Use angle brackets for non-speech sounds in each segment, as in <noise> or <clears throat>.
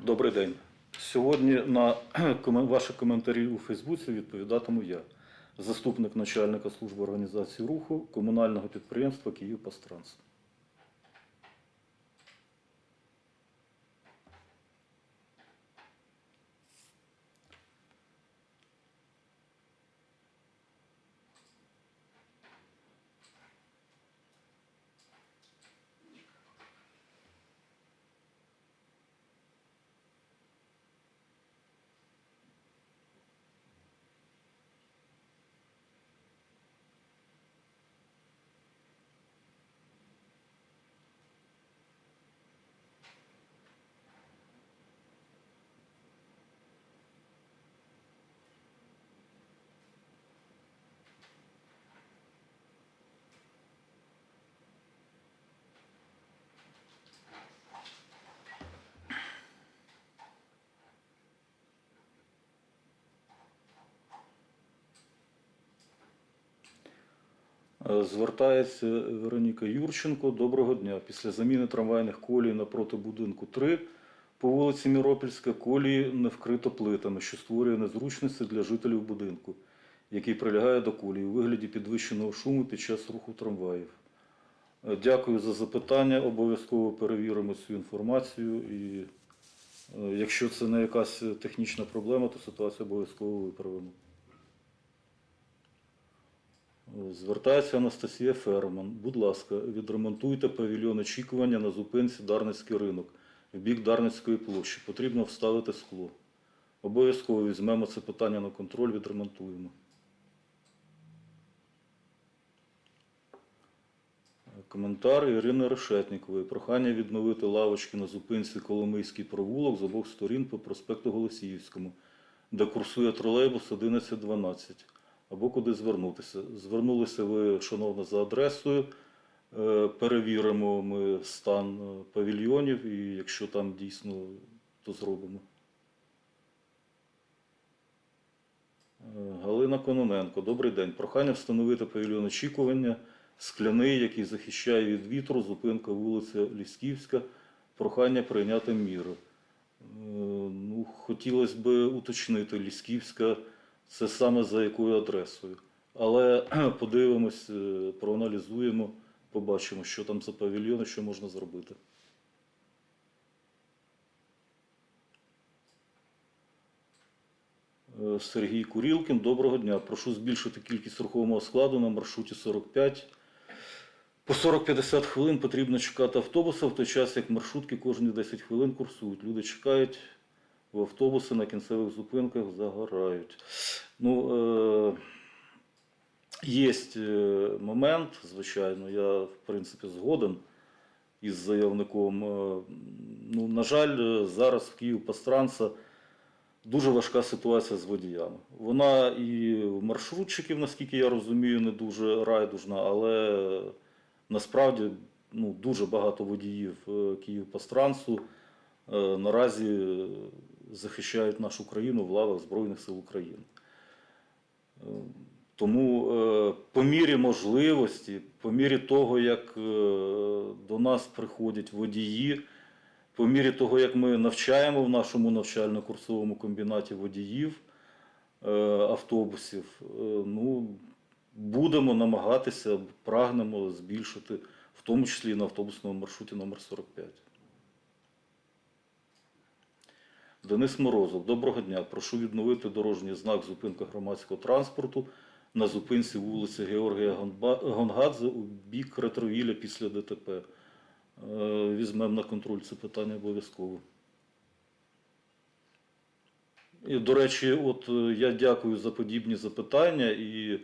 Добрий день. Сьогодні на ваші коментарі у Фейсбуці відповідатиму я, заступник начальника служби організації руху комунального підприємства «Київпастранс». Звертається Вероніка Юрченко. Доброго дня. Після заміни трамвайних колій напроти будинку 3 по вулиці Міропільська колії не вкрито плитами, що створює незручності для жителів будинку, який прилягає до колії у вигляді підвищеного шуму під час руху трамваїв. Е, Дякую за запитання. Обов'язково перевіримо цю інформацію і е, якщо це не якась технічна проблема, то ситуацію обов'язково виправимо. Звертається Анастасія Ферман. Будь ласка, відремонтуйте павільйон очікування на зупинці Дарницький ринок в бік Дарницької площі. Потрібно вставити скло. Обов'язково візьмемо це питання на контроль, відремонтуємо. Коментар Ірини Решетнікової. Прохання відновити лавочки на зупинці Коломийський провулок з обох сторін по проспекту Голосіївському, де курсує тролейбус 1112 або куди звернутися. Звернулися ви, шановна, за адресою. Е, Перевіримо ми стан е, павільйонів і якщо там дійсно, то зробимо. Е, Галина Кононенко, добрий день. Прохання встановити павільйон очікування, скляний, який захищає від вітру, зупинка вулиця Лісківська. Прохання прийняти міри. Ну, хотілося б уточнити, Лісківська це саме за якою адресою. Але <clears throat> подивимось, е, проаналізуємо, побачимо, що там за павільйон і що можна зробити. Е, Сергій Курілкін, доброго дня. Прошу збільшити кількість рухомого складу на маршруті 45. По 40-50 хвилин потрібно чекати автобуса, в той час як маршрутки кожні 10 хвилин курсують. Люди чекають автобуси на кінцевих зупинках, загорають. Ну, е, є момент, звичайно, я в принципі згоден із заявником. Е, Ну, на жаль, е, зараз в Київ-Пастранса дуже важка ситуація з водіями. Вона і в маршрутчиків, наскільки я розумію, не дуже райдужна, але насправді ну, дуже багато водіїв е, Київ-Пастрансу е, наразі е, захищають нашу країну в лавах Збройних сил України. Е, Тому е, по мірі можливості, по мірі того, як е, до нас приходять водії, по мірі того, як ми навчаємо в нашому навчально-курсовому комбінаті водіїв е, автобусів, ну, будемо намагатися, прагнемо збільшити, в тому числі і на автобусному маршруті номер 45. Денис Морозов, доброго дня. Прошу відновити дорожній знак зупинка громадського транспорту на зупинці вулиці Георгія Гонгадзе у бік Ретровіля після ДТП. Е, Візьмемо на контроль це питання обов'язково. І, до речі, от е, я дякую за подібні запитання і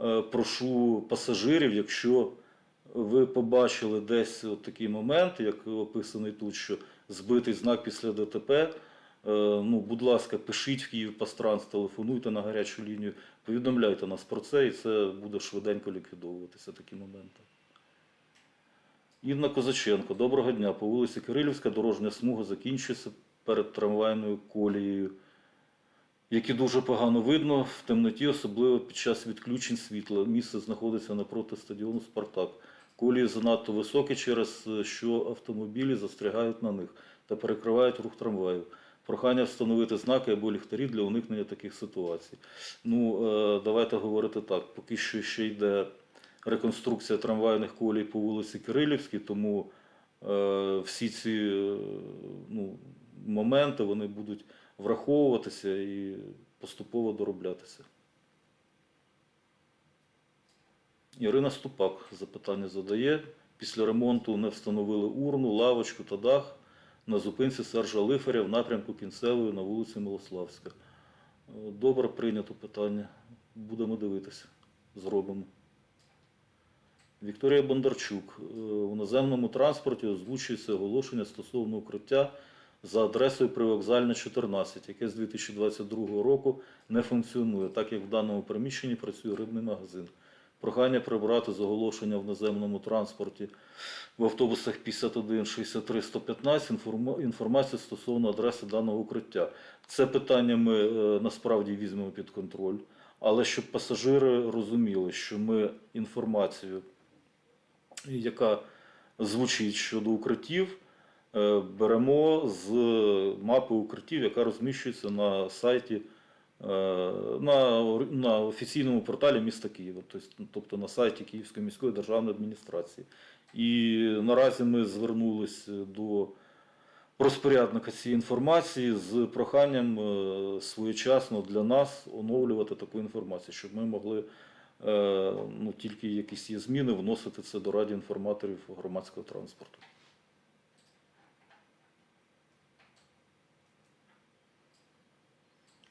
е, прошу пасажирів, якщо ви побачили десь от такий момент, як описаний тут, що збитий знак після ДТП, ну, будь ласка, пишіть в Київ Пастранс, телефонуйте на гарячу лінію, повідомляйте нас про це, і це буде швиденько ліквідовуватися такі моменти. Інна Козаченко, доброго дня. По вулиці Кирилівська дорожня смуга закінчується перед трамвайною колією, які дуже погано видно в темноті, особливо під час відключень світла. Місце знаходиться напроти стадіону Спартак. Колії занадто високі, через е, що автомобілі застрягають на них та перекривають рух трамваїв. Прохання встановити знаки або ліхтарі для уникнення таких ситуацій. Ну, е, давайте говорити так. Поки що ще йде реконструкція трамвайних колій по вулиці Кирилівській, тому е, всі ці е, ну, моменти вони будуть враховуватися і поступово дороблятися. Ірина Ступак запитання задає. Після ремонту не встановили урну, лавочку та дах на зупинці Сержа Лифаря в напрямку кінцевої на вулиці Милославська. Е, Добре прийнято питання. Будемо дивитися. Зробимо. Вікторія Бондарчук. Е, У наземному транспорті озвучується оголошення стосовно укриття за адресою Привокзальна 14, яке з 2022 року не функціонує, так як в даному приміщенні працює рибний магазин. Прохання прибрати з оголошення в наземному транспорті в автобусах 51, 63, 115 інформа- інформацію стосовно адреси даного укриття. Це питання ми е, насправді візьмемо під контроль, але щоб пасажири розуміли, що ми інформацію, яка звучить щодо укриттів, е, беремо з мапи укриттів, яка розміщується на сайті на, на офіційному порталі міста Києва, тобто, тобто на сайті Київської міської державної адміністрації. І наразі ми звернулися до розпорядника цієї інформації з проханням е, своєчасно для нас оновлювати таку інформацію, щоб ми могли е, ну, тільки якісь є зміни вносити це до раді інформаторів громадського транспорту.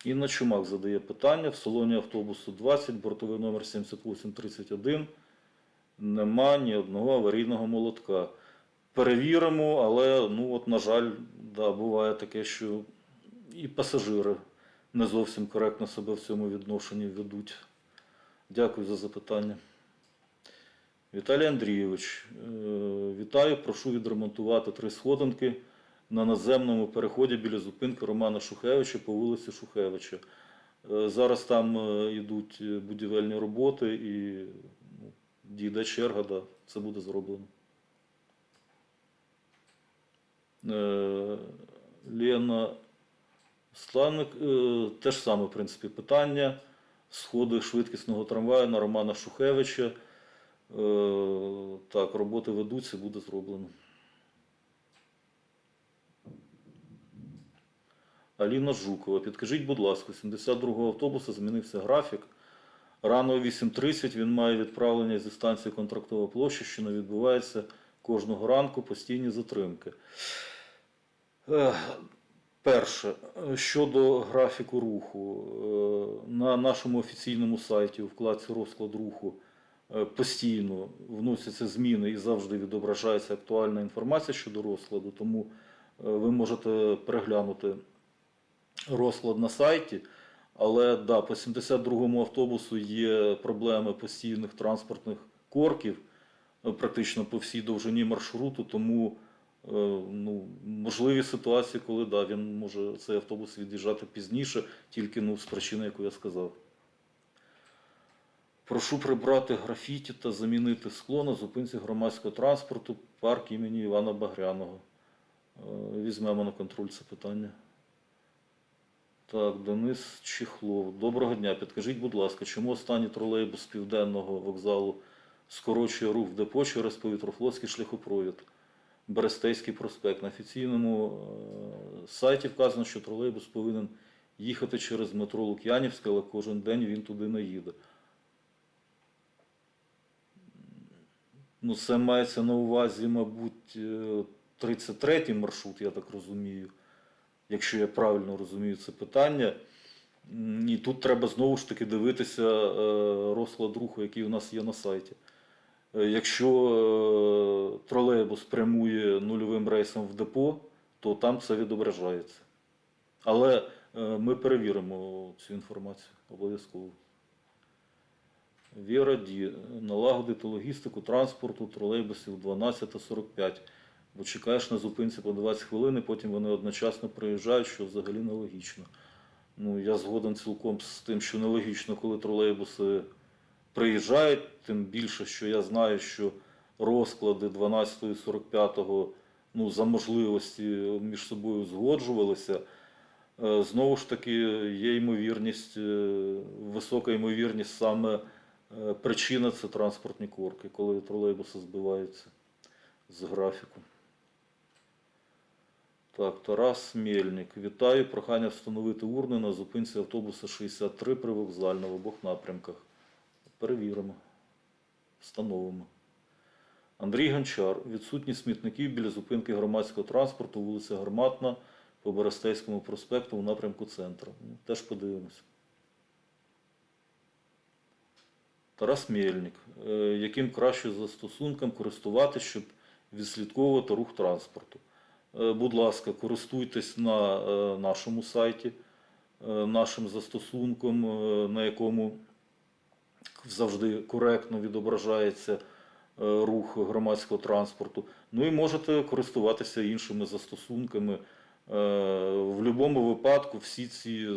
Інна Чумак задає питання. В салоні автобусу 20, бортовий номер 7831. Нема ні одного аварійного молотка. Перевіримо, але, ну от, на жаль, да, буває таке, що і пасажири не зовсім коректно себе в цьому відношенні ведуть. Дякую за запитання. Віталій Андрійович, е, вітаю, прошу відремонтувати три сходинки на наземному переході біля зупинки Романа Шухевича по вулиці Шухевича. Е, Зараз там е, йдуть е, будівельні роботи і ну, дійде черга, да, це буде зроблено. Е, Лена Славник, те ж саме, в принципі, питання. Сходи швидкісного трамваю на Романа Шухевича. Так, роботи ведуться, буде зроблено. Аліна Жукова. Підкажіть, будь ласка, 72-го автобуса змінився графік. Рано о 8.30 він має відправлення зі станції контрактова площа, що не відбувається кожного ранку постійні затримки. Перше, щодо графіку руху, Е, на нашому офіційному сайті у вкладці розклад руху е, постійно вносяться зміни і завжди відображається актуальна інформація щодо розкладу, тому е, ви можете переглянути розклад на сайті. Але да, по 72-му автобусу є проблеми постійних транспортних корків е, практично по всій довжині маршруту, тому е, ну, можливі ситуації, коли да, він може цей автобус від'їжджати пізніше, тільки ну, з причини, яку я сказав. Прошу прибрати графіті та замінити скло на зупинці громадського транспорту парк імені Івана Багряного. Е, Візьмемо на контроль це питання. Так, Денис Чехлов. Доброго дня. Підкажіть, будь ласка, чому останній тролейбус південного вокзалу скорочує рух в депо через повітрофлотський шляхопровід? Берестейський проспект. На офіційному е, сайті вказано, що тролейбус повинен їхати через метро Лук'янівське, але кожен день він туди не їде. Ну, це мається на увазі, мабуть, е, 33-й маршрут, я так розумію, якщо я правильно розумію це питання. І тут треба знову ж таки дивитися е, розклад руху, який у нас є на сайті. Е, Якщо е, тролейбус прямує нульовим рейсом в депо, то там це відображається. Але ми перевіримо цю інформацію обов'язково. Віра Ді. Налагодити логістику транспорту тролейбусів 12.45. Бо чекаєш на зупинці по 20 хвилин, і потім вони одночасно приїжджають, що взагалі нелогічно. Ну, я згоден цілком з тим, що нелогічно, коли тролейбуси приїжджають, тим більше, що я знаю, що розклади 12 і 45 ну, за можливості між собою згоджувалися. Е, Знову ж таки, є ймовірність, е, висока ймовірність саме е, причина це транспортні корки, коли тролейбуси збиваються з графіку. Так, Тарас Мельник. Вітаю. Прохання встановити урни на зупинці автобуса 63 при вокзальна в обох напрямках. Перевіримо. Встановимо. Андрій Гончар. Відсутність смітників біля зупинки громадського транспорту, вулиця Гарматна по Берестейському проспекту в напрямку центру. Ну, Теж подивимось. Тарас Мельник. Е, Яким краще застосунком користуватися, щоб відслідковувати рух транспорту? Е, Будь ласка, користуйтесь на е, нашому сайті, е, нашим застосунком, на якому завжди коректно відображається рух громадського транспорту. Ну і можете користуватися іншими застосунками. В будь-якому випадку всі ці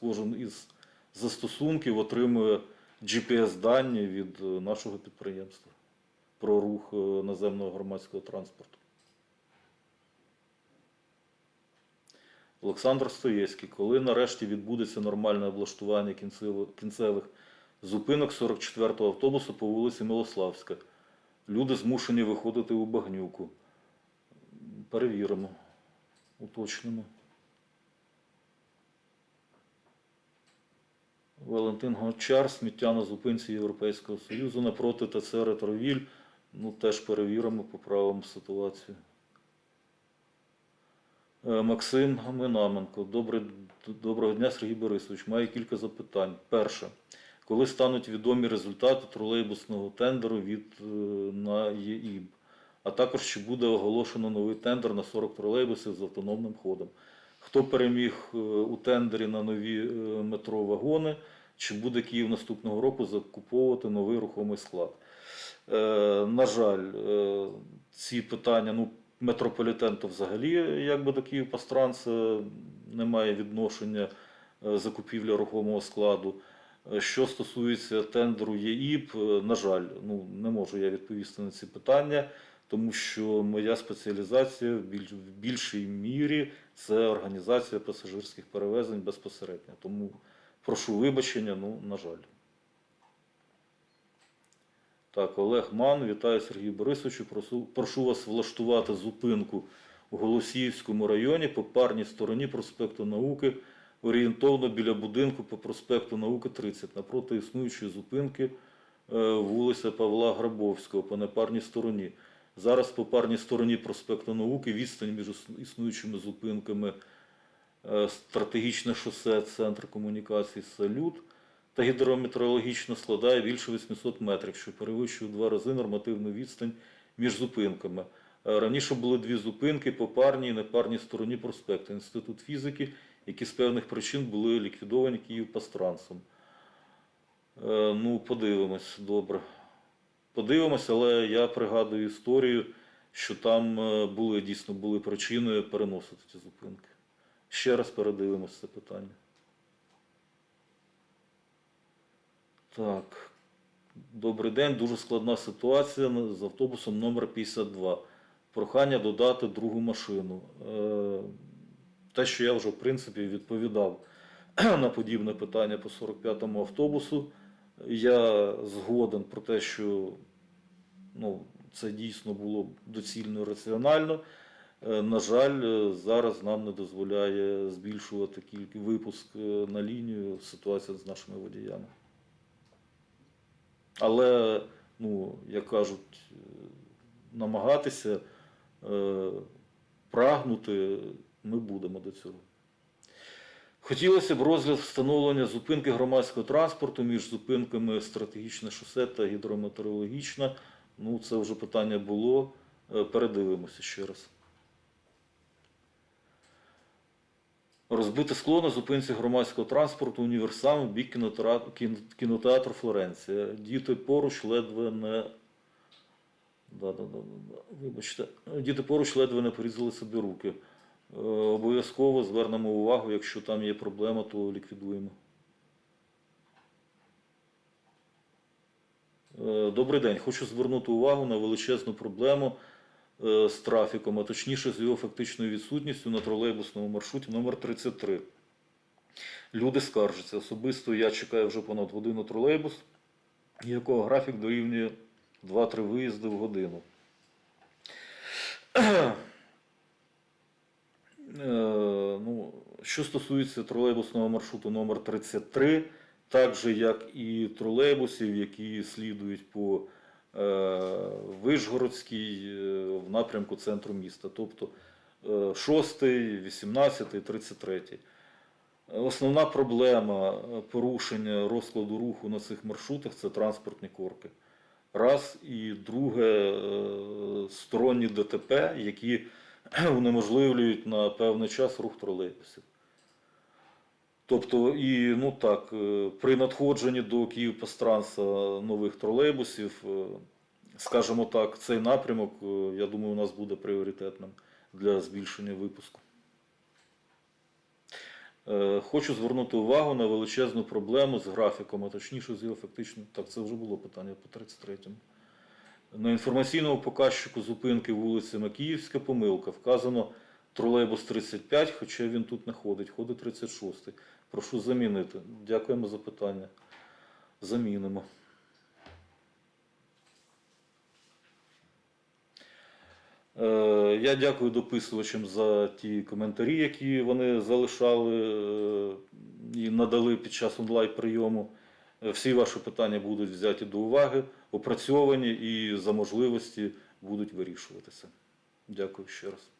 кожен із застосунків отримує GPS-дані від нашого підприємства про рух наземного громадського транспорту. Олександр Стоєцький, коли нарешті відбудеться нормальне облаштування кінцевих зупинок 44-го автобусу по вулиці Милославська. Люди змушені виходити у багнюку. Перевіримо, уточнимо. Валентин Гончар, сміття на зупинці Європейського Союзу напроти ТЦ Ретровіль. Ну, теж перевіримо, поправимо ситуацію. Е, Максим Минаменко. Добре, доброго дня, Сергій Борисович. Маю кілька запитань. Перше. Коли стануть відомі результати тролейбусного тендеру від е, на ЄІБ? А також чи буде оголошено новий тендер на 40 тролейбусів з автономним ходом? Хто переміг е, у тендері на нові е, метро вагони? Чи буде Київ наступного року закуповувати новий рухомий склад? Е, на жаль, е, ці питання, ну, метрополітен то взагалі якби до Київпастранса немає відношення е, закупівля рухомого складу. Е, Що стосується тендеру ЄІП, е, на жаль, ну, не можу я відповісти на ці питання, тому що моя спеціалізація в більш- в більшій мірі це організація пасажирських перевезень безпосередньо. Тому прошу вибачення, ну, на жаль. Так, Олег Ман, вітаю Сергій Борисовичу. Прошу, прошу вас влаштувати зупинку у Голосіївському районі по парній стороні проспекту Науки, орієнтовно біля будинку по проспекту Науки 30, напроти існуючої зупинки е, вулиця Павла Грабовського по непарній стороні. Зараз по парній стороні проспекту Науки відстань між існуючими зупинками е, стратегічне шосе, центр комунікацій Салют та гідрометеорологічно складає більше 800 метрів, що перевищує в два рази нормативну відстань між зупинками. Е, Раніше були дві зупинки по парній і непарній стороні проспекту Інститут фізики, які з певних причин були ліквідовані Київпастрансом. Е, Ну, подивимось, добре. Подивимось, але я пригадую історію, що там е, були дійсно були причини переносити ці зупинки. Ще раз передивимось це питання. Так. Добрий день. Дуже складна ситуація з автобусом номер 52. Прохання додати другу машину. Е, Те, що я вже в принципі відповідав <clears throat> на подібне питання по 45-му автобусу. Я згоден про те, що ну, це дійсно було доцільно і раціонально. Е, На жаль, е, зараз нам не дозволяє збільшувати кількість випуск на лінію ситуація з нашими водіями. Але, ну, як кажуть, намагатися е, прагнути ми будемо до цього. Хотілося б розгляд встановлення зупинки громадського транспорту між зупинками стратегічне шосе та гідрометеорологічне. Ну, це вже питання було. Е, Передивимося ще раз. Розбите скло на зупинці громадського транспорту універсам в бік кінотеатру, Флоренція. Діти поруч ледве не. Да, да, да, да. Вибачте, діти поруч ледве не порізали собі руки. Е, Обов'язково звернемо увагу, якщо там є проблема, то ліквідуємо. Е, Добрий день. Хочу звернути увагу на величезну проблему з трафіком, а точніше з його фактичною відсутністю на тролейбусному маршруті номер 33. Люди скаржаться. Особисто я чекаю вже понад годину тролейбус, якого графік дорівнює 2-3 виїзди в годину. Е, ну, що стосується тролейбусного маршруту номер 33, так же як і тролейбусів, які слідують по е, Вишгородській е, в напрямку центру міста, тобто е, 6, 18, 33. Основна проблема е, порушення розкладу руху на цих маршрутах це транспортні корки. Раз і друге сторонні ДТП, які <clears throat> унеможливлюють на певний час рух тролейбусів. Тобто, і ну так, е, при надходженні до Київпастранса нових тролейбусів, е, скажімо так, цей напрямок, е, я думаю, у нас буде пріоритетним для збільшення випуску. Хочу звернути увагу на величезну проблему з графіком, а точніше з його фактично. Так, це вже було питання по 33-му. На інформаційному показчику зупинки вулиці Макіївська помилка. Вказано тролейбус 35, хоча він тут не ходить, ходить 36. Прошу замінити. Дякуємо за питання. Замінимо. Е, Я дякую дописувачам за ті коментарі, які вони залишали е, і надали під час онлайн прийому. Е, Всі ваші питання будуть взяті до уваги, опрацьовані і за можливості будуть вирішуватися. Дякую ще раз.